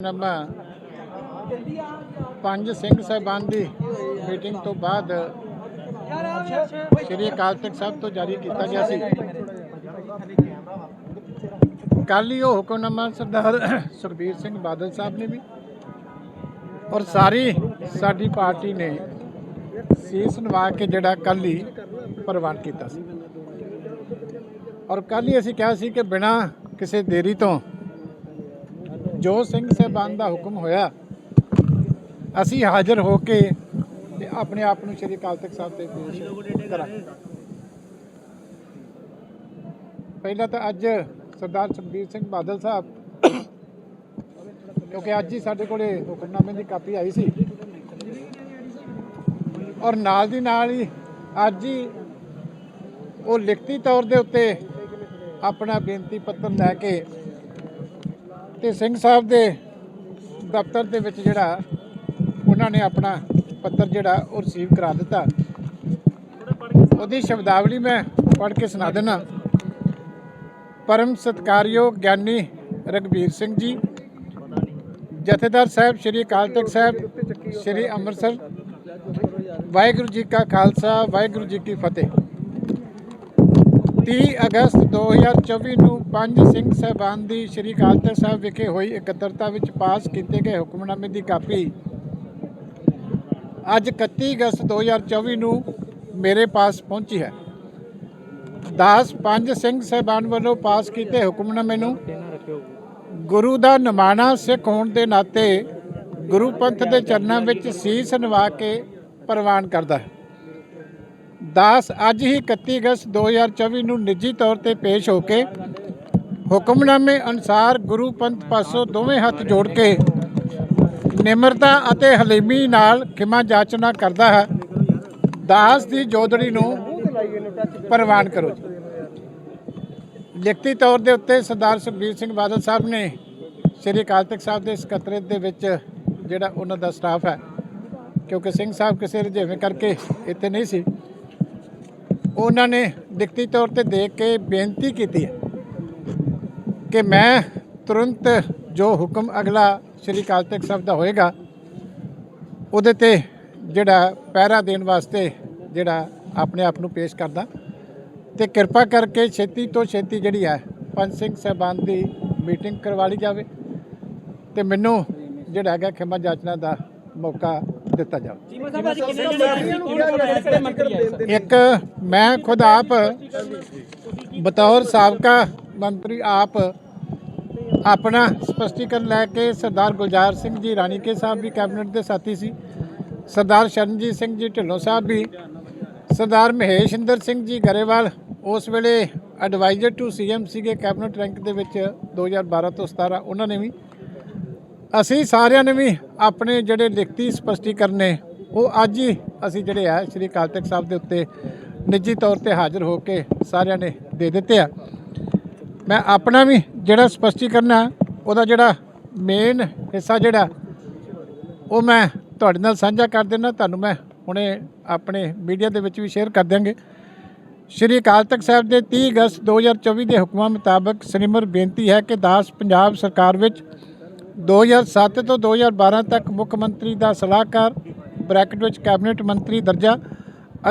Number ਪੰਜ ਸਿੰਘ ਸਾਹਿਬਾਨ ਦੀ meeting ਤੋਂ ਬਾਅਦ ਸ਼੍ਰੀ ਅਕਾਲ ਤਖਤ ਸਾਹਿਬ ਤੋਂ ਜਾਰੀ ਕੀਤਾ ਗਿਆ ਸੀ। ਕੱਲ ਹੀ ਉਹ ਹੁਕਮਨਾਮਾ ਸਰਦਾਰ ਸੁਖਬੀਰ ਸਿੰਘ ਬਾਦਲ ਸਾਹਿਬ ਨੇ ਵੀ ਔਰ ਸਾਰੀ ਸਾਡੀ ਪਾਰਟੀ ਨੇ ਸੀਸ ਨਵਾ ਕੇ ਜਿਹੜਾ ਕੱਲ ਹੀ ਪ੍ਰਵਾਨ ਕੀਤਾ ਸੀ। ਔਰ ਕੱਲ ਹੀ ਅਸੀਂ ਕਿਹਾ ਸੀ ਕਿ ਬਿਨਾਂ ਕਿਸੇ ਦੇਰੀ ਤੋਂ ਜੋ ਸਿੰਘ ਸਾਹਿਬਾਨ ਦਾ ਹੁਕਮ ਹੋਇਆ, ਅਸੀਂ ਹਾਜ਼ਰ ਹੋ ਕੇ ਤੇ ਆਪਣੇ ਆਪ ਨੂੰ ਸ਼੍ਰੀ ਅਕਾਲ ਤਖਤ ਸਾਹਿਬ ਤੇ ਪੇਸ਼ ਕਰਾਂਗੇ। ਪਹਿਲਾਂ ਤਾਂ ਅੱਜ ਸਰਦਾਰ ਸੁਖਬੀਰ ਸਿੰਘ ਬਾਦਲ ਸਾਹਿਬ, ਕਿਉਂਕਿ ਅੱਜ ਹੀ ਸਾਡੇ ਕੋਲੇ ਹੁਕਮਨਾਮੇ ਦੀ ਕਾਪੀ ਆਈ ਸੀ। ਔਰ ਨਾਲ ਦੀ ਨਾਲ ਹੀ ਅੱਜ ਹੀ ਉਹ ਲਿਖਤੀ ਤੌਰ ਦੇ ਉੱਤੇ ਆਪਣਾ ਬੇਨਤੀ ਪੱਤਰ ਲੈ ਕੇ ਤੇ ਸਿੰਘ ਸਾਹਿਬ ਦੇ ਦਫ਼ਤਰ ਦੇ ਵਿੱਚ ਜਿਹੜਾ, ਉਹਨਾਂ ਨੇ ਆਪਣਾ ਪੱਤਰ ਜਿਹੜਾ ਉਹ ਰਿਸੀਵ ਕਰਾ ਦਿੱਤਾ। ਉਹਦੀ ਸ਼ਬਦਾਵਲੀ ਮੈਂ ਪੜ੍ਹ ਕੇ ਸੁਣਾ ਦਿੰਦਾ ਪਰਮ ਸਤਕਾਰਯੋਗ ਗਿਆਨੀ ਰਗਵੀਰ ਸਿੰਘ ਜੀ, ਜਥੇਦਾਰ ਸਾਹਿਬ ਸ੍ਰੀ ਅਕਾਲ ਤਖਤ ਸਾਹਿਬ, ਸ੍ਰੀ ਅੰਮ੍ਰਿਤਸਰ, ਵਾਹਿਗੁਰੂ ਜੀ ਕਾ ਖਾਲਸਾ, ਵਾਹਿਗੁਰੂ ਜੀ ਕੀ ਫਤਿਹ। 30 ਅਗਸਤ 2024 ਨੂੰ ਪੰਜ ਸਿੰਘ ਸਾਹਿਬਾਨ ਦੀ ਸ੍ਰੀ ਅਕਾਲ ਤਖਤ ਸਾਹਿਬ ਵਿਖੇ ਹੋਈ ਇਕੱਤਰਤਾ ਵਿੱਚ ਪਾਸ ਕੀਤੇ ਗਏ ਹੁਕਮਨਾਮੇ ਦੀ ਕਾਪੀ। ਅੱਜ 31 ਅਗਸਤ 2024 ਨੂੰ ਮੇਰੇ ਪਾਸ ਪਹੁੰਚੀ ਹੈ। ਦਾਸ ਪੰਜ ਸਿੰਘ ਸਾਹਿਬਾਨ ਵੱਲੋਂ ਪਾਸ ਕੀਤੇ ਹੁਕਮਨਾਮੇ ਨੂੰ ਗੁਰੂ ਦਾ ਨਿਮਾਣਾ ਸਿੱਖ ਹੋਣ ਦੇ ਨਾਤੇ ਗੁਰੂ ਪੰਥ ਦੇ ਚਰਨਾਂ ਵਿੱਚ ਸੀਸ ਨਵਾ ਕੇ ਪ੍ਰਵਾਨ ਕਰਦਾ ਹੈ। ਦਾਸ ਅੱਜ ਹੀ 31 ਅਗਸਤ 2024 ਨੂੰ ਨਿੱਜੀ ਤੌਰ ਤੇ ਪੇਸ਼ ਹੋ ਕੇ ਹੁਕਮਨਾਮੇ ਅਨੁਸਾਰ ਗੁਰੂ ਪੰਥ ਪਾਸੋਂ ਦੋਵੇਂ ਹੱਥ ਜੋੜ ਕੇ ਨਿਮਰਤਾ ਅਤੇ ਹਲੀਮੀ ਨਾਲ ਖਿਮਾ ਜਾਚਨਾ ਕਰਦਾ ਹੈ। ਦਾਸ ਦੀ ਜੋਦੜੀ ਨੂੰ ਪ੍ਰਵਾਨ ਕਰੋ ਜੀ। ਲਿਖਤੀ ਤੌਰ ਦੇ ਉੱਤੇ ਸਰਦਾਰ ਸੁਖਬੀਰ ਸਿੰਘ ਬਾਦਲ ਸਾਹਿਬ ਨੇ ਸ੍ਰੀ ਅਕਾਲ ਤਖਤ ਸਾਹਿਬ ਦੇ ਸਕੱਤਰੇਤ ਦੇ ਵਿੱਚ ਜਿਹੜਾ ਉਹਨਾਂ ਦਾ ਸਟਾਫ ਹੈ, ਕਿਉਂਕਿ ਸਿੰਘ ਸਾਹਿਬ ਕਿਸੇ ਰੁਝੇਵੇਂ ਕਰਕੇ ਇੱਥੇ ਨਹੀਂ ਸੀ। ਉਹਨਾਂ ਨੇ ਲਿਖਤੀ ਤੌਰ ਤੇ ਦੇਖ ਕੇ ਬੇਨਤੀ ਕੀਤੀ ਹੈ ਕਿ ਮੈਂ ਤੁਰੰਤ ਜੋ ਹੁਕਮ ਅਗਲਾ ਸ੍ਰੀ ਅਕਾਲ ਤਖਤ ਸਾਹਿਬ ਦਾ ਹੋਏਗਾ, ਉਹਦੇ ਤੇ ਜਿਹੜਾ ਪਹਿਰਾ ਦੇਣ ਵਾਸਤੇ ਜਿਹੜਾ ਆਪਣੇ ਆਪ ਨੂੰ ਪੇਸ਼ ਕਰਦਾ। ਤੇ ਕਿਰਪਾ ਕਰਕੇ ਛੇਤੀ ਤੋਂ ਛੇਤੀ ਜਿਹੜੀ ਹੈ ਪੰਜ ਸਿੰਘ ਸਾਹਿਬਾਨ ਦੀ ਮੀਟਿੰਗ ਕਰਵਾ ਲਈ ਜਾਵੇ। ਤੇ ਮੈਨੂੰ ਜਿਹੜਾ ਹੈਗਾ ਖਿਮਾ ਜਾਚਨਾ ਦਾ ਮੌਕਾ ਦਿੱਤਾ ਜਾਵੇ। ਚੀਮਾ ਸਾਹਿਬ ਅੱਜ ਕਿੰਨੇ ਮੰਤਰੀ ਕਿਹੜੇ ਮੰਤਰੀ ਆਏ? ਇੱਕ ਮੈਂ ਖੁਦ ਆਪ ਬਤੌਰ ਸਾਬਕਾ ਮੰਤਰੀ ਆਪ ਆਪਣਾ ਸਪਸ਼ਟੀਕਰਨ ਲੈ ਕੇ ਸਰਦਾਰ ਗੁਲਜ਼ਾਰ ਸਿੰਘ ਜੀ ਰਾਣੀਕੇ ਸਾਹਿਬ ਵੀ ਕੈਬਨਿਟ ਦੇ ਸਾਥੀ ਸੀ। ਸਰਦਾਰ ਸ਼ਰਨਜੀਤ ਸਿੰਘ ਜੀ ਢਿੱਲੋਂ ਸਾਹਿਬ ਵੀ। ਸਰਦਾਰ ਮਹੇਸ਼ਿੰਦਰ ਸਿੰਘ ਜੀ ਗਰੇਵਾਲ ਉਸ ਵੇਲੇ ਐਡਵਾਈਜ਼ਰ ਟੂ ਸੀਐਮ ਸੀਗੇ ਕੈਬਨਿਟ ਰੈਂਕ ਦੇ ਵਿੱਚ 2012 ਤੋਂ 17 ਉਹਨਾਂ ਨੇ ਵੀ ਅਸੀਂ ਸਾਰਿਆਂ ਨੇ ਵੀ ਆਪਣੇ ਜਿਹੜੇ ਲਿਖਤੀ ਸਪਸ਼ਟੀਕਰਨ ਨੇ, ਉਹ ਅੱਜ ਹੀ ਅਸੀਂ ਜਿਹੜੇ ਆ, ਸ਼੍ਰੀ ਅਕਾਲ ਤਖਤ ਸਾਹਿਬ ਦੇ ਉੱਤੇ ਨਿੱਜੀ ਤੌਰ ਤੇ ਹਾਜ਼ਰ ਹੋ ਕੇ ਸਾਰਿਆਂ ਨੇ ਦੇ ਦਿੱਤੇ ਆ। ਮੈਂ ਆਪਣਾ ਵੀ ਜਿਹੜਾ ਸਪਸ਼ਟੀਕਰਨ ਆ, ਉਹਦਾ ਜਿਹੜਾ ਮੇਨ ਹਿੱਸਾ ਜਿਹੜਾ, ਉਹ ਮੈਂ ਤੁਹਾਡੇ ਨਾਲ ਸਾਂਝਾ ਕਰ ਦੇਣਾ ਤੁਹਾਨੂੰ ਮੈਂ ਹੁਣੇ ਆਪਣੇ ਮੀਡੀਆ ਦੇ ਵਿੱਚ ਵੀ ਸ਼ੇਅਰ ਕਰ ਦਿਆਂਗੇ। ਸ਼੍ਰੀ ਅਕਾਲ ਤਖਤ ਸਾਹਿਬ ਦੇ 30 ਅਗਸਤ 2024 ਦੇ ਹੁਕਮਾਂ ਮੁਤਾਬਕ ਸ੍ਰੀਮਰ ਬੇਨਤੀ ਹੈ ਕਿ ਦਾਸ ਪੰਜਾਬ ਸਰਕਾਰ ਵਿੱਚ 2007 ਤੋਂ 2012 ਤੱਕ ਮੁੱਖ ਮੰਤਰੀ ਦਾ ਸਲਾਹਕਾਰ, ਬ੍ਰੈਕਟ ਵਿੱਚ ਕੈਬਨਿਟ ਮੰਤਰੀ ਦਰਜਾ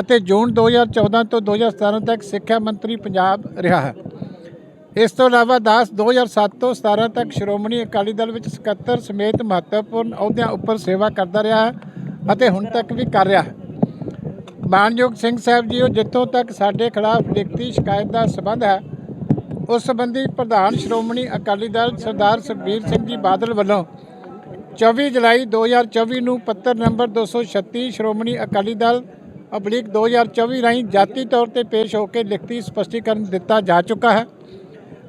ਅਤੇ ਜੂਨ 2014 ਤੋਂ 2017 ਤੱਕ ਸਿੱਖਿਆ ਮੰਤਰੀ ਪੰਜਾਬ ਰਿਹਾ ਹੈ। ਇਸ ਤੋਂ ਇਲਾਵਾ ਦਾਸ 2007 ਤੋਂ 17 ਤੱਕ ਸ਼੍ਰੋਮਣੀ ਅਕਾਲੀ ਦਲ ਵਿੱਚ ਸਕੱਤਰ ਸਮੇਤ ਮਹੱਤਵਪੂਰਨ ਅਹੁਦਿਆਂ ਉੱਪਰ ਸੇਵਾ ਕਰਦਾ ਰਿਹਾ ਹੈ ਅਤੇ ਹੁਣ ਤੱਕ ਵੀ ਕਰ ਰਿਹਾ ਹੈ। ਮਾਨਯੋਗ ਸਿੰਘ ਸਾਹਿਬ ਜੀ, ਉਹ ਜਿੱਥੋਂ ਤੱਕ ਸਾਡੇ ਖਿਲਾਫ ਲਿਖਤੀ ਸ਼ਿਕਾਇਤ ਦਾ ਸਬੰਧ ਹੈ ਉਸ ਸੰਬੰਧੀ ਪ੍ਰਧਾਨ ਸ਼੍ਰੋਮਣੀ ਅਕਾਲੀ ਦਲ ਸਰਦਾਰ ਸੁਖਬੀਰ ਸਿੰਘ ਜੀ ਬਾਦਲ ਵੱਲੋਂ 24 ਜੁਲਾਈ 2024 ਨੂੰ ਪੱਤਰ ਨੰਬਰ 236 ਸ਼੍ਰੋਮਣੀ ਅਕਾਲੀ ਦਲ ਅਬਲਿਕ 2024 ਰਾਹੀਂ ਜਾਤੀ ਤੌਰ ਤੇ ਪੇਸ਼ ਹੋ ਕੇ ਲਿਖਤੀ ਸਪਸ਼ਟੀਕਰਨ ਦਿੱਤਾ ਜਾ ਚੁੱਕਾ ਹੈ।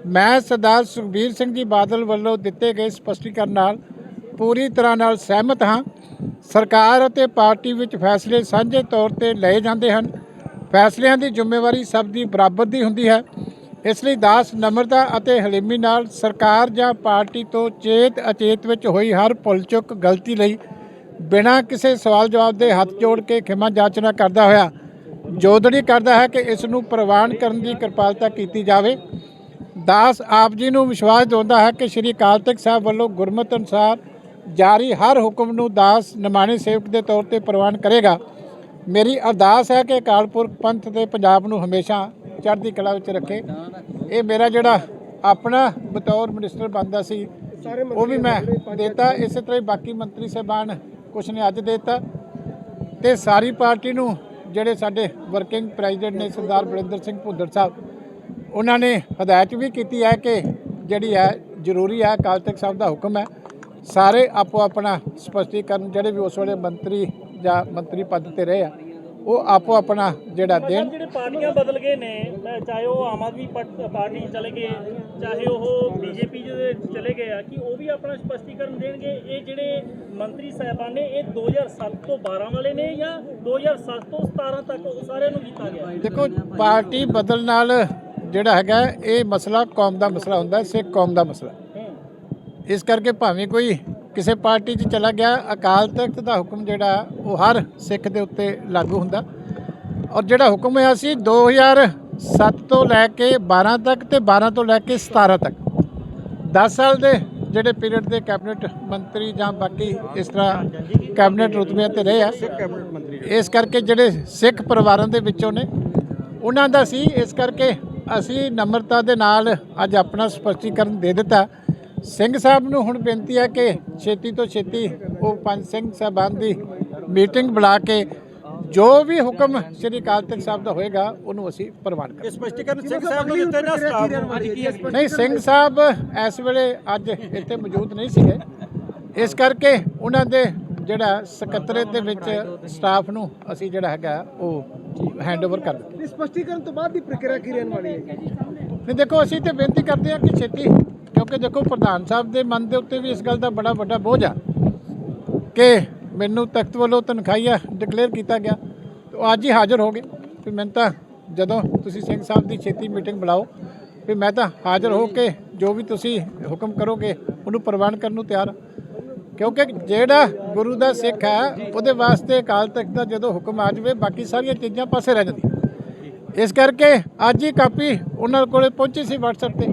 ਮੈਂ ਸਰਦਾਰ ਸੁਖਬੀਰ ਸਿੰਘ ਜੀ ਬਾਦਲ ਵੱਲੋਂ ਦਿੱਤੇ ਗਏ ਸਪਸ਼ਟੀਕਰਨ ਨਾਲ ਪੂਰੀ ਤਰ੍ਹਾਂ ਨਾਲ ਸਹਿਮਤ ਹਾਂ। ਸਰਕਾਰ ਅਤੇ ਪਾਰਟੀ ਵਿੱਚ ਫੈਸਲੇ ਸਾਂਝੇ ਤੌਰ ਤੇ ਲਏ ਜਾਂਦੇ ਹਨ। ਫੈਸਲਿਆਂ ਦੀ ਜ਼ਿੰਮੇਵਾਰੀ ਸਭ ਦੀ ਬਰਾਬਰ ਦੀ ਹੁੰਦੀ ਹੈ। ਇਸ ਲਈ ਦਾਸ ਨਮਰਤਾ ਅਤੇ ਹਲੀਮੀ ਨਾਲ ਸਰਕਾਰ ਜਾਂ ਪਾਰਟੀ ਤੋਂ ਚੇਤ ਅਚੇਤ ਵਿੱਚ ਹੋਈ ਹਰ ਭੁੱਲ ਚੁੱਕ ਗਲਤੀ ਲਈ ਬਿਨਾਂ ਕਿਸੇ ਸਵਾਲ ਜਵਾਬ ਦੇ ਹੱਥ ਜੋੜ ਕੇ ਖਿਮਾ ਜਾਚਨਾ ਕਰਦਾ ਹੋਇਆ। ਜੋਦੜੀ ਕਰਦਾ ਹੈ ਕਿ ਇਸ ਨੂੰ ਪ੍ਰਵਾਨ ਕਰਨ ਦੀ ਕਿਰਪਾਲਤਾ ਕੀਤੀ ਜਾਵੇ। ਦਾਸ ਆਪ ਜੀ ਨੂੰ ਵਿਸ਼ਵਾਸ ਦਿਵਾਉਂਦਾ ਹੈ ਕਿ ਸ੍ਰੀ ਅਕਾਲ ਤਖਤ ਸਾਹਿਬ ਵੱਲੋਂ ਗੁਰਮਤਿ ਅਨੁਸਾਰ ਜਾਰੀ ਹਰ ਹੁਕਮ ਨੂੰ ਦਾਸ ਨਿਮਾਣੇ ਸੇਵਕ ਦੇ ਤੌਰ ਤੇ ਪ੍ਰਵਾਨ ਕਰੇਗਾ। ਮੇਰੀ ਅਰਦਾਸ ਹੈ ਕਿ ਅਕਾਲ ਪੁਰਖ ਪੰਥ ਤੇ ਪੰਜਾਬ ਨੂੰ ਹਮੇਸ਼ਾ ਚੜ੍ਹਦੀ ਕਲਾ ਵਿੱਚ ਰੱਖੇ। ਇਹ ਮੇਰਾ ਜਿਹੜਾ ਆਪਣਾ ਬਤੌਰ ਮਿਨਿਸਟਰ ਬਣਦਾ ਸੀ, ਉਹ ਵੀ ਮੈਂ ਦੇਤਾ। ਇਸੇ ਤਰ੍ਹਾਂ ਹੀ ਬਾਕੀ ਮੰਤਰੀ ਸਾਹਿਬਾਨ ਕੁਛ ਨੇ ਅੱਜ ਦੇਤਾ। ਤੇ ਸਾਰੀ ਪਾਰਟੀ ਨੂੰ ਜਿਹੜੇ ਸਾਡੇ ਵਰਕਿੰਗ ਪ੍ਰੈਜ਼ੀਡੈਂਟ ਨੇ ਸਰਦਾਰ ਬਰਿੰਦਰ ਸਿੰਘ ਭੁੱਦਰ ਸਾਹਿਬ, ਉਹਨਾਂ ਨੇ ਹਦਾਇਤ ਵੀ ਕੀਤੀ ਹੈ ਕਿ ਜਿਹੜੀ ਹੈ, ਜ਼ਰੂਰੀ ਹੈ ਕਾਲ ਤਖਤ ਸਾਹਿਬ ਦਾ ਹੁਕਮ ਹੈ। ਸਾਰੇ ਆਪੋ ਆਪਣਾ ਸਪਸ਼ਟੀਕਰਨ ਜਿਹੜੇ ਵੀ ਉਸ ਵੇਲੇ ਮੰਤਰੀ ਜਾਂ ਮੰਤਰੀ ਪਦ ਤੇ ਰਹੇ ਆ ਉਹ ਆਪੋ ਆਪਣਾ ਜਿਹੜਾ ਦੇਣ ਜਿਹੜੇ ਪਾਰਟੀਆਂ ਬਦਲ ਗਏ ਨੇ ਚਾਹੇ ਉਹ ਆਮ ਆਦਮੀ ਪਾਰਟੀ ਚਲੇ ਗਏ ਚਾਹੇ ਉਹ ਬੀਜੇਪੀ ਦੇ ਚਲੇ ਗਏ ਆ ਕਿ ਉਹ ਵੀ ਆਪਣਾ ਸਪਸ਼ਟੀਕਰਨ ਦੇਣਗੇ? ਇਹ ਜਿਹੜੇ ਮੰਤਰੀ ਸਾਹਿਬਾਨ ਨੇ ਇਹ 2007 ਤੋਂ 12 ਵਾਲੇ ਨੇ ਜਾਂ 2007 ਤੋਂ 17 ਤੱਕ ਉਹ ਸਾਰਿਆਂ ਨੂੰ ਕੀਤਾ ਗਿਆ? ਦੇਖੋ ਪਾਰਟੀ ਬਦਲ ਨਾਲ ਜਿਹੜਾ ਹੈਗਾ ਇਹ ਮਸਲਾ ਕੌਮ ਦਾ ਮਸਲਾ ਹੁੰਦਾ ਸਿੱਖ ਕੌਮ ਦਾ ਮਸਲਾ। ਇਸ ਕਰਕੇ ਭਾਵੇਂ ਕੋਈ ਕਿਸੇ ਪਾਰਟੀ 'ਚ ਚਲਾ ਗਿਆ, ਅਕਾਲ ਤਖਤ ਦਾ ਹੁਕਮ ਜਿਹੜਾ, ਉਹ ਹਰ ਸਿੱਖ ਦੇ ਉੱਤੇ ਲਾਗੂ ਹੁੰਦਾ। ਔਰ ਜਿਹੜਾ ਹੁਕਮ ਹੋਇਆ ਸੀ 2007 ਤੋਂ ਲੈ ਕੇ 12 ਤੱਕ ਤੇ 12 ਤੋਂ ਲੈ ਕੇ 17 ਤੱਕ। 10 ਸਾਲ ਦੇ ਜਿਹੜੇ ਪੀਰੀਅਡ ਦੇ ਕੈਬਨਿਟ ਮੰਤਰੀ ਜਾਂ ਬਾਕੀ ਇਸ ਤਰ੍ਹਾਂ ਕੈਬਨਿਟ ਰੁਤਬਿਆਂ ਤੇ ਰਹੇ ਆ, ਇਸ ਕਰਕੇ ਜਿਹੜੇ ਸਿੱਖ ਪਰਿਵਾਰਾਂ ਦੇ ਵਿੱਚੋਂ ਨੇ, ਉਹਨਾਂ ਦਾ ਸੀ। ਇਸ ਕਰਕੇ ਅਸੀਂ ਨਮਰਤਾ ਦੇ ਨਾਲ ਅੱਜ ਆਪਣਾ ਸਪਸ਼ਟੀਕਰਨ ਦੇ ਦਿੱਤਾ। ਸਿੰਘ ਸਾਹਿਬ ਨੂੰ ਹੁਣ ਬੇਨਤੀ ਹੈ ਕਿ ਛੇਤੀ ਤੋਂ ਛੇਤੀ ਉਹ ਪੰਜ ਸਿੰਘ ਸਾਹਿਬਾਨ ਦੀ ਮੀਟਿੰਗ ਬੁਲਾ ਕੇ ਜੋ ਵੀ ਹੁਕਮ ਸ੍ਰੀ ਅਕਾਲ ਤਖਤ ਸਾਹਿਬ ਦਾ ਹੋਏਗਾ ਉਹਨੂੰ ਅਸੀਂ ਪ੍ਰਵਾਨ ਕਰਾਂਗੇ। ਸਪਸ਼ਟੀਕਰਨ ਸਿੰਘ ਸਾਹਿਬ ਨੂੰ ਦਿੱਤੇ ਨਾ ਸਟਾਫ ਨਹੀਂ ਸਿੰਘ ਸਾਹਿਬ ਇਸ ਵੇਲੇ ਅੱਜ ਇੱਥੇ ਮੌਜੂਦ ਨਹੀਂ ਸੀਗੇ। ਇਸ ਕਰਕੇ ਉਹਨਾਂ ਦੇ ਜਿਹੜਾ ਸਕੱਤਰੇਤ ਦੇ ਵਿੱਚ ਸਟਾਫ ਨੂੰ ਅਸੀਂ ਜਿਹੜਾ ਹੈਗਾ ਉਹ ਹੈਂਡਓਵਰ ਕਰ ਦਿੱਤਾ। ਇਸ ਸਪਸ਼ਟੀਕਰਨ ਤੋਂ ਬਾਅਦ ਦੀ ਪ੍ਰਕਿਰਿਆ ਕੀ ਰਹਿਣ ਵਾਲੀ ਹੈ? ਨਹੀਂ ਦੇਖੋ ਅਸੀਂ ਤੇ ਬੇਨਤੀ ਕਰਦੇ ਹਾਂ ਕਿ ਛੇਤੀ ਕਿਉਂਕਿ ਦੇਖੋ ਪ੍ਰਧਾਨ ਸਾਹਿਬ ਦੇ ਮਨ ਦੇ ਉੱਤੇ ਵੀ ਇਸ ਗੱਲ ਦਾ ਬੜਾ ਵੱਡਾ ਬੋਝ ਆ ਕਿ ਮੈਨੂੰ ਤਖਤ ਵੱਲੋਂ ਤਨਖਾਹੀਆ ਡਿਕਲੇਅਰ ਕੀਤਾ ਗਿਆ। ਤੇ ਉਹ ਅੱਜ ਹੀ ਹਾਜ਼ਰ ਹੋ ਗਏ। ਵੀ ਮੈਂ ਤਾਂ ਜਦੋਂ ਤੁਸੀਂ ਸਿੰਘ ਸਾਹਿਬ ਦੀ ਛੇਤੀ ਮੀਟਿੰਗ ਬੁਲਾਓ, ਵੀ ਮੈਂ ਤਾਂ ਹਾਜ਼ਰ ਹੋ ਕੇ ਜੋ ਵੀ ਤੁਸੀਂ ਹੁਕਮ ਕਰੋਗੇ, ਉਹਨੂੰ ਪ੍ਰਵਾਨ ਕਰਨ ਨੂੰ ਤਿਆਰ ਹਾਂ ਕਿਉਂਕਿ ਜਿਹੜਾ ਗੁਰੂ ਦਾ ਸਿੱਖ ਹੈ, ਉਹਦੇ ਵਾਸਤੇ ਅਕਾਲ ਤਖਤ ਦਾ ਜਦੋਂ ਹੁਕਮ ਆ ਜਾਵੇ, ਬਾਕੀ ਸਾਰੀਆਂ ਚੀਜ਼ਾਂ ਪਾਸੇ ਰਹਿ ਜਾਂਦੀਆਂ। ਇਸ ਕਰਕੇ ਅੱਜ ਹੀ ਕਾਪੀ ਉਹਨਾਂ ਕੋਲੇ ਪਹੁੰਚੀ ਸੀ WhatsApp ਤੇ।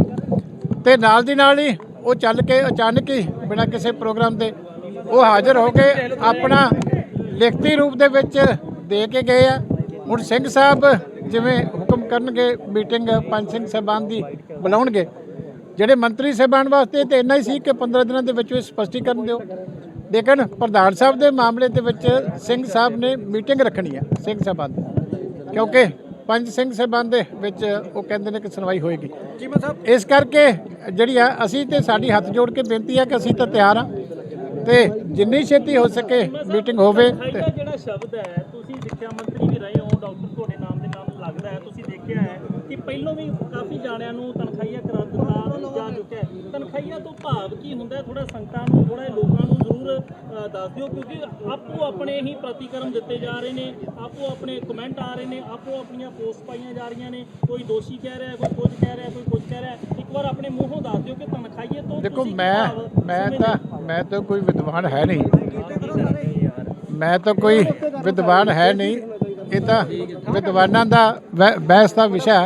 ਤੇ ਨਾਲ ਦੀ ਨਾਲ ਹੀ ਉਹ ਚੱਲ ਕੇ ਅਚਾਨਕ ਹੀ ਬਿਨਾਂ ਕਿਸੇ ਪ੍ਰੋਗਰਾਮ ਦੇ ਉਹ ਹਾਜ਼ਰ ਹੋ ਕੇ ਆਪਣਾ ਲਿਖਤੀ ਰੂਪ ਦੇ ਵਿੱਚ ਦੇ ਕੇ ਗਏ ਆ। ਹੁਣ ਸਿੰਘ ਸਾਹਿਬ ਜਿਵੇਂ ਹੁਕਮ ਕਰਨਗੇ, ਮੀਟਿੰਗ ਪੰਜ ਸਿੰਘ ਸਾਹਿਬਾਨ ਦੀ ਬੁਲਾਉਣਗੇ ਜਿਹੜੇ ਮੰਤਰੀ ਸਾਹਿਬਾਨ ਵਾਸਤੇ ਤੇ ਇੰਨਾ ਹੀ ਸੀ ਕਿ 15 ਦਿਨਾਂ ਦੇ ਵਿੱਚ ਵਿੱਚ ਸਪਸ਼ਟੀਕਰਨ ਦਿਓ। ਲੇਕਿਨ ਪ੍ਰਧਾਨ ਸਾਹਿਬ ਦੇ ਮਾਮਲੇ ਦੇ ਵਿੱਚ ਸਿੰਘ ਸਾਹਿਬ ਨੇ ਮੀਟਿੰਗ ਰੱਖਣੀ ਹੈ ਸਿੰਘ ਸਾਹਿਬਾਨ ਕਿਉਂਕਿ ਪੰਜ ਸਿੰਘ ਸਾਹਿਬਾਨ ਦੇ ਵਿੱਚ ਉਹ ਕਹਿੰਦੇ ਨੇ ਕਿ ਸੁਣਵਾਈ ਹੋਏਗੀ। ਚੀਮਾ ਸਾਹਿਬ ਇਸ ਕਰਕੇ ਜਿਹੜੀ ਆ ਅਸੀਂ ਤੇ ਸਾਡੀ ਹੱਥ ਜੋੜ ਕੇ ਬੇਨਤੀ ਹੈ ਕਿ ਅਸੀਂ ਤਾਂ ਤਿਆਰ ਹਾਂ ਤੇ ਜਿੰਨੀ ਛੇਤੀ ਹੋ ਸਕੇ ਮੀਟਿੰਗ ਹੋਵੇ ਜਿਹੜਾ ਸ਼ਬਦ ਹੈ ਤੁਸੀਂ ਸਿੱਖਿਆ ਮੰਤਰੀ ਵੀ ਰਹੇ ਹੋ ਡਾਕਟਰ ਤੁਹਾਡੇ ਨਾਮ ਦੇ ਨਾਲ ਲੱਗਦਾ ਹੈ ਤੁਸੀਂ ਦੇਖਿਆ ਹੈ ਕਿ ਪਹਿਲੋਂ ਵੀ ਕਾਫੀ ਜਾਣਿਆਂ ਨੂੰ ਤਨਖਾਹੀਆ ਕਰਾ ਦਿੱਤਾ ਜਾ ਚੁੱਕਿਆ ਹੈ। ਤਨਖਾਹੀਆ ਤੋਂ ਭਾਵ ਕੀ ਹੁੰਦਾ ਥੋੜਾ ਸੰਗਤਾਂ ਨੂੰ ਥੋੜਾ ਲੋਕਾਂ ਜ਼ਰੂਰ ਦੱਸ ਦਿਓ ਕਿਉਂਕਿ ਆਪੋ ਆਪਣੇ ਹੀ ਪ੍ਰਤੀਕਰਮ ਦਿੱਤੇ ਜਾ ਰਹੇ ਨੇ ਆਪੋ ਆਪਣੇ ਕਮੈਂਟ ਆ ਰਹੇ ਨੇ ਆਪੋ ਆਪਣੀਆਂ ਪੋਸਟ ਪਾਈਆਂ ਜਾ ਰਹੀਆਂ ਨੇ ਕੋਈ ਦੋਸ਼ੀ ਕਹਿ ਰਿਹਾ ਕੋਈ ਕੁਝ ਕਹਿ ਰਿਹਾ ਕੋਈ ਕੁਝ ਕਹਿ ਰਿਹਾ ਇੱਕ ਵਾਰ ਆਪਣੇ ਮੂੰਹੋਂ ਦੱਸ ਦਿਓ ਕਿ ਤਨਖਾਹੀਏ ਤੋਂ ਦੇਖੋ ਮੈਂ ਮੈਂ ਤਾਂ ਮੈਂ ਤਾਂ ਕੋਈ ਵਿਦਵਾਨ ਹੈ ਨਹੀਂ। ਮੈਂ ਤਾਂ ਕੋਈ ਵਿਦਵਾਨ ਹੈ ਨਹੀਂ। ਇਹ ਤਾਂ ਵਿਦਵਾਨਾਂ ਦਾ ਬਹਿ- ਬਹਿਸ ਦਾ ਵਿਸ਼ਾ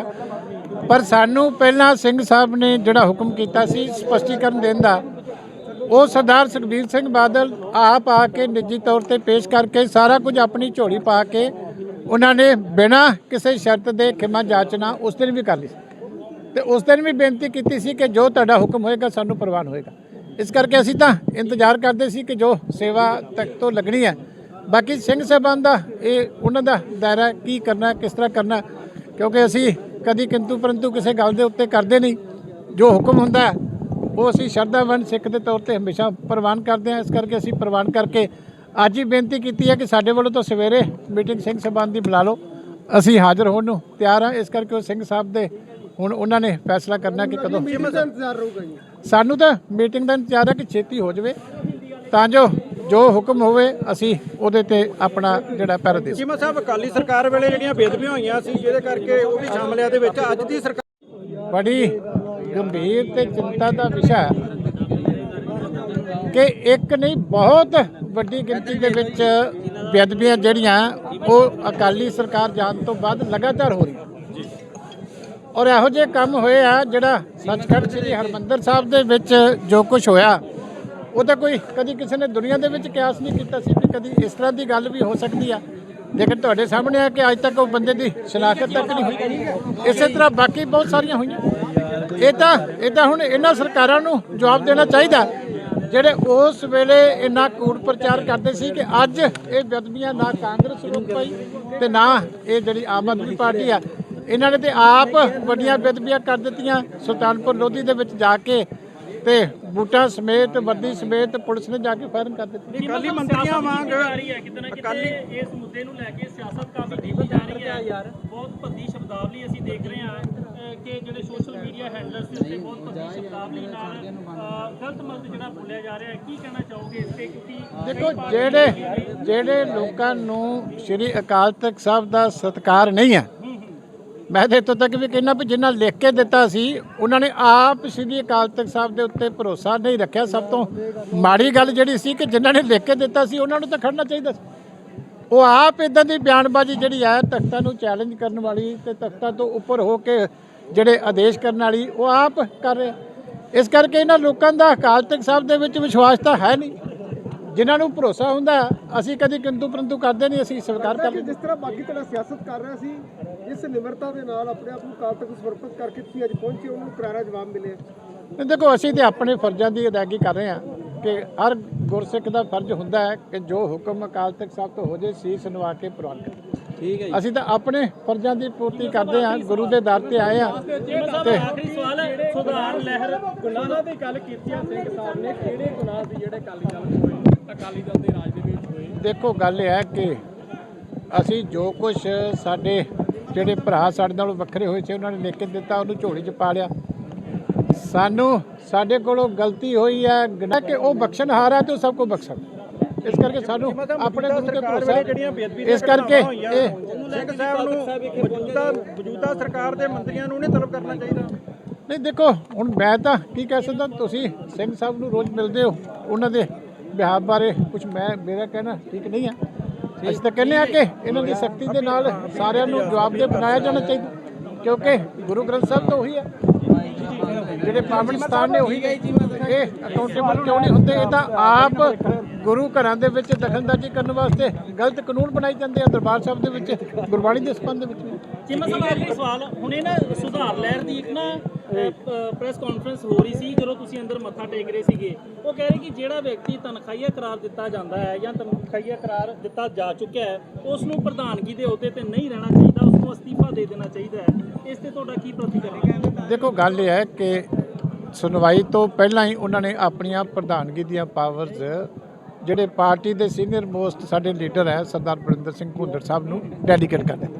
ਪਰ ਸਾਨੂੰ ਪਹਿਲਾਂ ਸਿੰਘ ਸਾਹਿਬ ਨੇ ਜਿਹੜਾ ਹੁਕਮ ਕੀਤਾ ਸੀ ਸਪਸ਼ਟੀਕਰਨ ਦੇਣ ਦਾ ਉਹ ਸਰਦਾਰ ਸੁਖਬੀਰ ਸਿੰਘ ਬਾਦਲ ਆਪ ਆ ਕੇ ਨਿੱਜੀ ਤੌਰ ਤੇ ਪੇਸ਼ ਕਰਕੇ ਸਾਰਾ ਕੁਝ ਆਪਣੀ ਝੋਲੀ ਪਾ ਕੇ ਉਹਨਾਂ ਨੇ ਬਿਨਾਂ ਕਿਸੇ ਸ਼ਰਤ ਦੇ ਖਿਮਾ ਜਾਚਨਾ ਉਸ ਦਿਨ ਵੀ ਕਰ ਲਈ ਸੀ। ਤੇ ਉਸ ਦਿਨ ਵੀ ਬੇਨਤੀ ਕੀਤੀ ਸੀ ਕਿ ਜੋ ਤੁਹਾਡਾ ਹੁਕਮ ਹੋਏਗਾ, ਸਾਨੂੰ ਪ੍ਰਵਾਨ ਹੋਏਗਾ। ਇਸ ਕਰਕੇ ਅਸੀਂ ਤਾਂ ਇੰਤਜ਼ਾਰ ਕਰਦੇ ਸੀ ਕਿ ਜੋ ਸੇਵਾ ਤੱਕ ਤੋਂ ਲੱਗਣੀ ਹੈ। ਬਾਕੀ ਸਿੰਘ ਸਾਹਿਬਾਨ ਦਾ, ਇਹ ਉਹਨਾਂ ਦਾ ਦਾਇਰਾ ਕੀ ਕਰਨਾ, ਕਿਸ ਤਰ੍ਹਾਂ ਕਰਨਾ, ਕਿਉਂਕਿ ਅਸੀਂ ਕਦੀ ਕਿੰਤੂ ਪਰੰਤੂ ਕਿਸੇ ਗੱਲ ਦੇ ਉੱਤੇ ਕਰਦੇ ਨਹੀਂ। ਜੋ ਹੁਕਮ ਹੁੰਦਾ ਉਹ ਅਸੀਂ ਸ਼ਰਧਾਵਨ ਸਿੱਖ ਦੇ ਤੌਰ ਤੇ ਹਮੇਸ਼ਾ ਪ੍ਰਵਾਨ ਕਰਦੇ ਹਾਂ। ਇਸ ਕਰਕੇ ਅਸੀਂ ਪ੍ਰਵਾਨ ਕਰਕੇ ਅੱਜ ਹੀ ਬੇਨਤੀ ਕੀਤੀ ਹੈ ਕਿ ਸਾਡੇ ਵੱਲੋਂ ਤਾਂ ਸਵੇਰੇ ਮੀਟਿੰਗ ਸਿੰਘ ਸਾਹਿਬਾਨ ਦੀ ਬੁਲਾ ਲਓ। ਅਸੀਂ ਹਾਜ਼ਰ ਹੋਣ ਨੂੰ ਤਿਆਰ ਹਾਂ। ਇਸ ਕਰਕੇ ਉਹ ਸਿੰਘ ਸਾਹਿਬ ਦੇ ਹੁਣ ਉਹਨਾਂ ਨੇ ਫੈਸਲਾ ਕਰਨਾ ਕਿ ਕਦੋਂ ਸਾਨੂੰ ਤਾਂ ਮੀਟਿੰਗ ਦਾ ਇੰਤਜ਼ਾਰ ਹੈ ਕਿ ਛੇਤੀ ਹੋ ਜਾਵੇ। ਤਾਂ ਜੋ ਜੋ ਹੁਕਮ ਹੋਵੇ ਅਸੀਂ ਉਹਦੇ ਤੇ ਆਪਣਾ ਜਿਹੜਾ ਪਹਿਰਾ ਦੇ ਚੀਮਾ ਸਾਹਿਬ ਅਕਾਲੀ ਸਰਕਾਰ ਵੇਲੇ ਜਿਹੜੀਆਂ ਬੇਦਬੀਆਂ ਹੋਈਆਂ ਸੀ ਜਿਹਦੇ ਕਰਕੇ ਉਹ ਵੀ ਸ਼ਾਮਲ ਆ। ਦੇ ਵਿੱਚ ਅੱਜ ਦੀ ਸਰਕਾਰ ਬੜੀ ਗੰਭੀਰ ਤੇ ਚਿੰਤਾ ਦਾ ਵਿਸ਼ਾ ਕਿ ਇੱਕ ਨਹੀਂ, ਬਹੁਤ ਵੱਡੀ ਗਿਣਤੀ ਦੇ ਵਿੱਚ ਬੇਅਦਬੀਆਂ ਜਿਹੜੀਆਂ, ਉਹ ਅਕਾਲੀ ਸਰਕਾਰ ਜਾਣ ਤੋਂ ਬਾਅਦ ਲਗਾਤਾਰ ਹੋ ਰਹੀ ਔਰ ਇਹੋ ਜਿਹੇ ਕੰਮ ਹੋਏ ਆ ਜਿਹੜਾ ਸੱਚਖੰਡ ਸ੍ਰੀ ਹਰਮੰਦਰ ਸਾਹਿਬ ਦੇ ਵਿੱਚ ਜੋ ਕੁਝ ਹੋਇਆ, ਉਹ ਤਾਂ ਕੋਈ ਕਦੀ ਕਿਸੇ ਨੇ ਦੁਨੀਆ ਦੇ ਵਿੱਚ ਕਿਆਸ ਨਹੀਂ ਕੀਤਾ ਸੀ ਕਿ ਕਦੀ ਇਸ ਤਰ੍ਹਾਂ ਦੀ ਗੱਲ ਵੀ ਹੋ ਸਕਦੀ ਆ। ਲੇਕਿਨ ਤੁਹਾਡੇ ਸਾਹਮਣੇ ਆ ਕਿ ਅੱਜ ਤੱਕ ਉਹ ਬੰਦੇ ਦੀ ਸ਼ਨਾਖਤ ਤੱਕ ਨਹੀਂ ਹੋਈ। ਇਸੇ ਤਰ੍ਹਾਂ ਬਾਕੀ ਬਹੁਤ ਸਾਰੀਆਂ ਹੋਈਆਂ। ਇਹ ਤਾਂ ਇਹ ਤਾਂ ਹੁਣ ਇਹਨਾਂ ਸਰਕਾਰਾਂ ਨੂੰ ਜਵਾਬ ਦੇਣਾ ਚਾਹੀਦਾ। ਜਿਹੜੇ ਉਸ ਵੇਲੇ ਇੰਨਾ ਕੂੜ ਪ੍ਰਚਾਰ ਕਰਦੇ ਸੀ ਕਿ ਅੱਜ ਇਹ ਬਦਮੀਆਂ ਨਾ ਕਾਂਗਰਸ ਰੋਕ ਪਾਈ ਤੇ ਨਾ ਇਹ ਜਿਹੜੀ ਆਮ ਆਦਮੀ ਪਾਰਟੀ ਆ, ਇਹਨਾਂ ਨੇ ਤੇ ਆਪ ਵੱਡੀਆਂ ਬਦਮੀਆਂ ਕਰ ਦਿੱਤੀਆਂ। ਸੁਲਤਾਨਪੁਰ ਲੋਧੀ ਦੇ ਵਿੱਚ ਜਾ ਕੇ ਤੇ ਬੂਟਾ ਸਮੇਤ ਵਰਦੀ ਸਮੇਤ ਪੁਲਿਸ ਨੇ ਜਾ ਕੇ ਫਾਇਰਿੰਗ ਕਰ ਦਿੱਤੀ। ਅਕਾਲੀ ਮੰਤਰੀਆਂ ਵਾਂਗ ਆ ਰਹੀ ਹੈ? ਕਿਤੇ ਨਾ ਕਿਤੇ ਇਸ ਮੁੱਦੇ ਨੂੰ ਲੈ ਕੇ ਸਿਆਸਤ ਕਾਫੀ ਕੀਤੀ ਜਾ ਰਹੀ ਹੈ। ਬਹੁਤ ਭੱਦੀ ਸ਼ਬਦਾਵਲੀ ਅਸੀਂ ਦੇਖ ਰਹੇ ਹਾਂ ਕਿ ਜਿਹੜੇ ਸੋਸ਼ਲ ਮੀਡੀਆ ਹੈਂਡਲਰਸ ਦੇ ਉੱਤੇ ਬਹੁਤ ਭੱਦੀ ਸ਼ਬਦਾਵਲੀ ਨਾਲ ਗਲਤ ਮਲਤ ਜਿਹੜਾ ਬੋਲਿਆ ਜਾ ਰਿਹਾ ਹੈ ਕੀ ਕਹਿਣਾ ਚਾਹੋਗੇ ਇਸ ਤੇ? ਕਿਉਂਕਿ ਦੇਖੋ ਜਿਹੜੇ ਜਿਹੜੇ ਲੋਕਾਂ ਨੂੰ ਸ੍ਰੀ ਅਕਾਲ ਤਖਤ ਸਾਹਿਬ ਦਾ ਸਤਿਕਾਰ ਨਹੀਂ ਹੈ ਮੈਂ ਤਾਂ ਇੱਥੋਂ ਤੱਕ ਵੀ ਕਹਿਣਾ ਵੀ ਜਿਨ੍ਹਾਂ ਲਿਖ ਕੇ ਦਿੱਤਾ ਸੀ, ਉਹਨਾਂ ਨੇ ਆਪ ਸ੍ਰੀ ਅਕਾਲ ਤਖਤ ਸਾਹਿਬ ਦੇ ਉੱਤੇ ਭਰੋਸਾ ਨਹੀਂ ਰੱਖਿਆ। ਸਭ ਤੋਂ ਮਾੜੀ ਗੱਲ ਜਿਹੜੀ ਸੀ ਕਿ ਜਿਨ੍ਹਾਂ ਨੇ ਲਿਖ ਕੇ ਦਿੱਤਾ ਸੀ, ਉਹਨਾਂ ਨੂੰ ਤਾਂ ਖੜਨਾ ਚਾਹੀਦਾ ਸੀ। ਉਹ ਆਪ ਇਦਾਂ ਦੀ ਬਿਆਨਬਾਜ਼ੀ ਜਿਹੜੀ ਹੈ, ਤਖਤਾਂ ਨੂੰ ਚੈਲੰਜ ਕਰਨ ਵਾਲੀ ਤੇ ਤਖਤਾਂ ਤੋਂ ਉੱਪਰ ਹੋ ਕੇ ਜਿਹੜੇ ਆਦੇਸ਼ ਕਰਨ ਵਾਲੀ, ਉਹ ਆਪ ਕਰ ਰਿਹਾ। ਇਸ ਕਰਕੇ ਇਹਨਾਂ ਲੋਕਾਂ ਦਾ ਅਕਾਲ ਤਖਤ ਸਾਹਿਬ ਦੇ ਵਿੱਚ ਵਿਸ਼ਵਾਸ ਤਾਂ ਹੈ ਨਹੀਂ। ਜਿਨ੍ਹਾਂ ਨੂੰ ਭਰੋਸਾ ਹੁੰਦਾ ਅਸੀਂ ਕਦੀ ਕਿੰਤੂ ਪਰੰਤੂ ਕਰਦੇ ਨਹੀਂ ਅਸੀਂ ਸਵੀਕਾਰ ਕਰ ਕਿ ਲੈਂਦੇ ਜਿਸ ਤਰ੍ਹਾਂ ਬਾਕੀ ਤਰ੍ਹਾਂ ਸਿਆਸਤ ਕਰ ਰਿਹਾ ਸੀ ਇਸ ਨਿਮਰਤਾ ਦੇ ਨਾਲ ਆਪਣੇ ਆਪ ਨੂੰ ਕਾਲ ਤੱਕ ਸਮਰਪਿਤ ਕਰਕੇ ਤੁਸੀਂ ਅੱਜ ਪਹੁੰਚੇ ਉਹਨੂੰ ਕਰਾਰਾ ਜਵਾਬ ਮਿਲਿਆ। ਤੇ ਦੇਖੋ ਅਸੀਂ ਤੇ ਆਪਣੇ ਫਰਜ਼ਾਂ ਦੀ ਅਦਾਇਗੀ ਕਰ ਰਹੇ ਹਾਂ ਕਿ ਹਰ ਗੁਰਸਿੱਖ ਦਾ ਫਰਜ਼ ਹੁੰਦਾ ਹੈ ਕਿ ਜੋ ਹੁਕਮ ਅਕਾਲ ਤਖਤ ਸਾਹਿਬ ਤੋਂ ਹੋ ਜੇ ਸੀਸ ਨਵਾ ਕੇ ਪ੍ਰਵਾਨ ਕਰੇ। ਠੀਕ ਹੈ ਅਸੀਂ ਤਾਂ ਆਪਣੇ ਫਰਜ਼ਾਂ ਦੀ ਪੂਰਤੀ ਕਰਦੇ ਹਾਂ ਗੁਰੂ ਦੇ ਦਰ ਤੇ ਆਏ ਹਾਂ ਤੇ ਆਖਰੀ ਸਵਾਲ ਹੈ ਸੁਧਾਰ ਲਹਿਰ ਗੁਨਾਹਾਂ ਦੀ ਗੱਲ ਕੀਤੀ ਆ ਸਿੰਘ ਸਾਹਿਬ ਨੇ ਕਿਹੜੇ ਗੁਨਾਹ ਸੀ ਜਿਹੜੇ ਚ ਹੋਏ ਅਕਾਲੀ ਦਲ ਦੇ ਰਾਜ ਦੇ ਵਿੱਚ ਹੋਏ। ਦੇਖੋ ਗੱਲ ਇਹ ਹੈ ਕਿ ਅਸੀਂ ਜੋ ਕੁਝ ਸਾਡੇ ਜਿਹੜੇ ਭਰਾ ਸਾਡੇ ਨਾਲੋਂ ਵੱਖਰੇ ਹੋਏ ਸੀ ਉਹਨਾਂ ਨੇ ਲਿਖ ਕੇ ਦਿੱਤਾ ਉਹਨੂੰ ਝੋਲੀ 'ਚ ਪਾ ਲਿਆ। ਸਾਨੂੰ ਸਾਡੇ ਕੋਲੋਂ ਗਲਤੀ ਹੋਈ ਹੈ ਕਿ ਉਹ ਬਖਸ਼ਣਹਾਰ ਹੈ ਤੇ ਉਹ ਸਭ ਕੋ ਬਖਸ਼ਣ। ਇਸ ਕਰਕੇ ਸਾਨੂੰ ਆਪਣੇ ਗੁਰੂ ਤੇ ਭਰੋਸਾ ਹੈ। ਜਿਹੜੀਆਂ ਬੇਅਦਬੀ ਇਸ ਕਰਕੇ ਇਹ ਸਿੰਘ ਸਾਹਿਬ ਨੂੰ ਮੌਜੂਦਾ ਮੌਜੂਦਾ ਸਰਕਾਰ ਦੇ ਮੰਤਰੀਆਂ ਨੂੰ ਨਹੀਂ ਤਲਬ ਕਰਨਾ ਚਾਹੀਦਾ। ਨਹੀਂ ਦੇਖੋ ਹੁਣ ਮੈਂ ਤਾਂ ਕੀ ਕਹਿ ਸਕਦਾ ਤੁਸੀਂ ਸਿੰਘ ਸਾਹਿਬ ਨੂੰ ਰੋਜ਼ ਮਿਲਦੇ ਹੋ ਉਹਨਾਂ ਦੇ ਵਿਹਾਰ ਬਾਰੇ ਕੁਝ ਮੈਂ, ਮੇਰਾ ਕਹਿਣਾ ਠੀਕ ਨਹੀਂ ਆ। ਅਸੀਂ ਤਾਂ ਕਹਿੰਦੇ ਆ ਕਿ ਇਹਨਾਂ ਦੀ ਸਖਤੀ ਦੇ ਨਾਲ ਸਾਰਿਆਂ ਨੂੰ ਜਵਾਬਦੇਹ ਬਣਾਇਆ ਜਾਣਾ ਚਾਹੀਦਾ, ਕਿਉਂਕਿ ਗੁਰੂ ਗ੍ਰੰਥ ਸਾਹਿਬ ਤਾਂ ਉਹੀ ਆ। ਜਿਹੜੇ ਪਾਵਨ ਸਥਾਨ ਨੇ ਉਹੀ ਇਹ ਅਕਾਊਂਟੇਬਲ ਕਿਉਂ ਨਹੀਂ ਹੁੰਦੇ? ਇਹ ਤਾਂ ਆਪ ਗੁਰੂ ਘਰਾਂ ਦੇ ਵਿੱਚ ਦਖਲਅੰਦਾਜ਼ੀ ਕਰਨ ਵਾਸਤੇ ਗਲਤ ਕਾਨੂੰਨ ਬਣਾਈ ਜਾਂਦੇ ਆ, ਦਰਬਾਰ ਸਾਹਿਬ ਦੇ ਵਿੱਚ, ਗੁਰਬਾਣੀ ਦੇ ਸੰਬੰਧ ਵਿੱਚ ਚੀਮਾ ਸਾਹਿਬ, ਆਖਰੀ ਸਵਾਲ ਹੁਣੇ ਨਾ ਸੁਧਾਰ ਲਹਿਰ ਦੀ ਇੱਕ ਨਾ ਪ੍ਰੈਸ ਕਾਨਫਰੰਸ ਹੋ ਰਹੀ ਸੀ ਜਦੋਂ ਤੁਸੀਂ ਅੰਦਰ ਮੱਥਾ ਟੇਕ ਰਹੇ ਸੀਗੇ। ਉਹ ਕਹਿ ਰਹੇ ਕਿ ਜਿਹੜਾ ਵਿਅਕਤੀ ਤਨਖਾਹੀਆ ਕਰਾਰ ਦਿੱਤਾ ਜਾਂਦਾ ਹੈ ਜਾਂ ਤਨਖਾਹੀਆ ਕਰਾਰ ਦਿੱਤਾ ਜਾ ਚੁੱਕਿਆ ਹੈ ਉਸ ਨੂੰ ਪ੍ਰਧਾਨਗੀ ਦੇ ਅਹੁਦੇ ਤੇ ਨਹੀਂ ਰਹਿਣਾ ਚਾਹੀਦਾ ਉਸ ਨੂੰ ਅਸਤੀਫਾ ਦੇ ਦੇਣਾ ਚਾਹੀਦਾ ਹੈ। ਇਸ ਤੇ ਤੁਹਾਡਾ ਕੀ ਪ੍ਰਤੀਕਰਮ ਦੇਖੋ ਗੱਲ ਇਹ ਹੈ ਕਿ ਸੁਣਵਾਈ ਤੋਂ ਪਹਿਲਾਂ ਹੀ ਉਹਨਾਂ ਨੇ ਆਪਣੀਆਂ ਪ੍ਰਧਾਨਗੀ ਦੀਆਂ ਪਾਵਰਸ ਜਿਹੜੇ ਪਾਰਟੀ ਦੇ ਸੀਨੀਅਰ ਮੋਸਟ ਸਾਡੇ ਲੀਡਰ ਹੈ ਸਰਦਾਰ ਬਰਿੰਦਰ ਸਿੰਘ ਭੁੰਦੜ ਸਾਹਿਬ ਨੂੰ ਡੈਲੀਗੇਟ ਕਰ ਦਿੱਤਾ।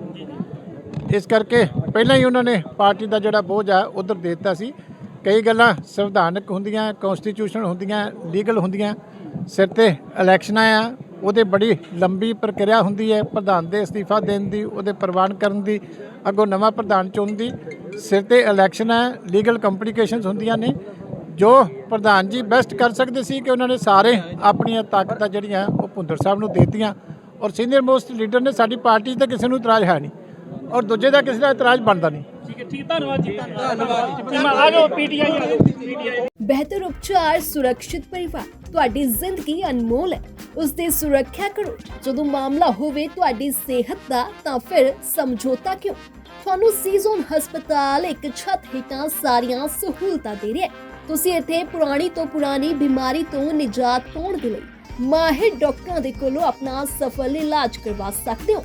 ਇਸ ਕਰਕੇ ਪਹਿਲਾਂ ਹੀ ਉਹਨਾਂ ਨੇ ਪਾਰਟੀ ਦਾ ਜਿਹੜਾ ਬੋਝ ਆ, ਉਧਰ ਦੇ ਦਿੱਤਾ ਸੀ। ਕਈ ਗੱਲਾਂ ਸੰਵਿਧਾਨਕ ਹੁੰਦੀਆਂ ਕਨਸਟੀਟਿਊਸ਼ਨ ਹੁੰਦੀਆਂ ਲੀਗਲ ਹੁੰਦੀਆਂ। ਸਿਰ ਤੇ ਇਲੈਕਸ਼ਨਾਂ ਆ ਉਹਦੇ ਬੜੀ ਲੰਬੀ ਪ੍ਰਕਿਰਿਆ ਹੁੰਦੀ ਹੈ, ਪ੍ਰਧਾਨ ਦੇ ਅਸਤੀਫਾ ਦੇਣ ਦੀ, ਉਹਦੇ ਪ੍ਰਵਾਨ ਕਰਨ ਦੀ, ਅੱਗੋਂ ਨਵਾਂ ਪ੍ਰਧਾਨ ਚੁਣਨ ਦੀ। ਸਿਰ ਤੇ ਇਲੈਕਸ਼ਨ ਹੈ ਲੀਗਲ ਕੰਪਲਿਕੇਸ਼ਨਸ ਹੁੰਦੀਆਂ ਨੇ। ਜੋ ਪ੍ਰਧਾਨ ਜੀ ਬੈਸਟ ਕਰ ਸਕਦੇ ਸੀ ਕਿ ਉਹਨਾਂ ਨੇ ਸਾਰੇ ਆਪਣੀਆਂ ਤਾਕਤਾਂ ਜਿਹੜੀਆਂ ਉਹ ਭੁੰਦਰ ਸਾਹਿਬ ਨੂੰ ਦੇਤੀਆਂ। ਔਰ ਸੀਨੀਅਰ ਮੋਸਟ ਲੀਡਰ ਨੇ ਸਾਡੀ ਪਾਰਟੀ ਤੇ ਕਿਸੇ ਨੂੰ ਇਤਰਾਜ਼ ਹੈ ਨਹੀਂ। ਔਰ ਦੂਜੇ ਦਾ ਕਿਸੇ ਦਾ ਇਤਰਾਜ਼ ਬਣਦਾ ਨਹੀਂ। ਠੀਕ ਹੈ ਠੀਕ ਧੰਨਵਾਦ ਜੀ। ਧੰਨਵਾਦ ਚੀਮਾ ਆ ਜਾਓ ਪੀਟੀਆਈ ਪੀਟੀਆਈ ਬਿਹਤਰ ਉਪਚਾਰ ਸੁਰੱਖਿਅਤ ਪਰਿਵਾਰ ਤੁਹਾਡੀ ਜ਼ਿੰਦਗੀ ਅਨਮੋਲ ਹੈ। ਉਸ ਦੀ ਸੁਰੱਖਿਆ ਕਰੋ। ਜਦੋਂ ਮਾਮਲਾ ਹੋਵੇ ਤੁਹਾਡੀ ਸਿਹਤ ਦਾ ਤਾਂ ਫਿਰ ਸਮਝੌਤਾ ਕਿਉਂ? ਤੁਹਾਨੂੰ ਸੀਜ਼ਨ ਹਸਪਤਾਲ ਇੱਕ ਛੱਤ ਹੇਠਾਂ ਸਾਰੀਆਂ ਸਹੂਲਤਾਂ ਦੇ ਰਿਹਾ ਹੈ। ਤੁਸੀਂ ਇੱਥੇ ਪੁਰਾਣੀ ਤੋਂ ਪੁਰਾਣੀ ਬਿਮਾਰੀ ਤੋਂ ਨਿਜਾਤ ਪਾਉਣ ਦੇ ਲਈ ਮਾਹਿਰ ਡਾਕਟਰਾਂ ਦੇ ਕੋਲੋਂ ਆਪਣਾ ਸਫਲ ਇਲਾਜ ਕਰਵਾ ਸਕਦੇ ਹੋ।